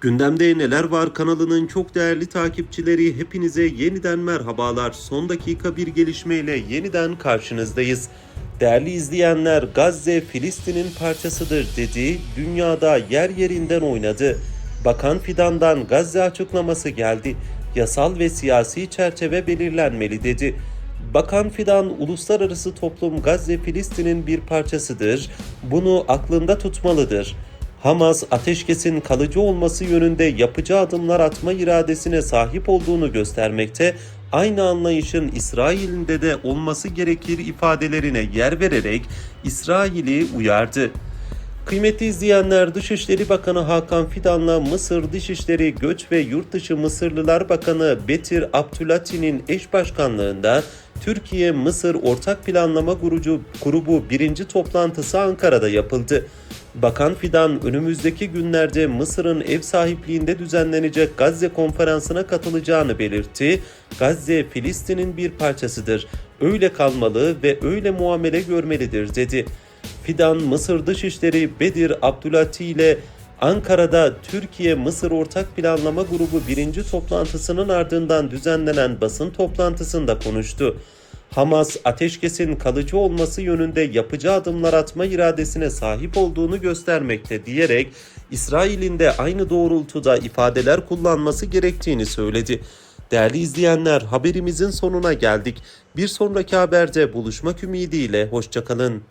Gündemde Neler Var kanalının çok değerli takipçileri hepinize yeniden merhabalar. Son dakika bir gelişmeyle yeniden karşınızdayız. Değerli izleyenler Gazze Filistin'in parçasıdır dedi, dünyada yer yerinden oynadı. Bakan Fidan'dan Gazze açıklaması geldi. Yasal ve siyasi çerçeve belirlenmeli dedi. Bakan Fidan uluslararası toplum Gazze Filistin'in bir parçasıdır. Bunu aklında tutmalıdır. Hamas ateşkesin kalıcı olması yönünde yapıcı adımlar atma iradesine sahip olduğunu göstermekte, aynı anlayışın İsrail'inde de olması gerekir ifadelerine yer vererek İsrail'i uyardı. Kıymetli izleyenler Dışişleri Bakanı Hakan Fidan'la Mısır Dışişleri Göç ve Yurtdışı Mısırlılar Bakanı Betir Abdülati'nin eş başkanlığında Türkiye-Mısır Ortak Planlama Grubu, grubu birinci toplantısı Ankara'da yapıldı. Bakan Fidan önümüzdeki günlerde Mısır'ın ev sahipliğinde düzenlenecek Gazze konferansına katılacağını belirtti. Gazze Filistin'in bir parçasıdır. Öyle kalmalı ve öyle muamele görmelidir dedi. Fidan Mısır Dışişleri Bedir Abdülati ile Ankara'da Türkiye-Mısır Ortak Planlama Grubu birinci toplantısının ardından düzenlenen basın toplantısında konuştu. Hamas ateşkesin kalıcı olması yönünde yapıcı adımlar atma iradesine sahip olduğunu göstermekte diyerek İsrail'in de aynı doğrultuda ifadeler kullanması gerektiğini söyledi. Değerli izleyenler haberimizin sonuna geldik. Bir sonraki haberde buluşmak ümidiyle hoşçakalın.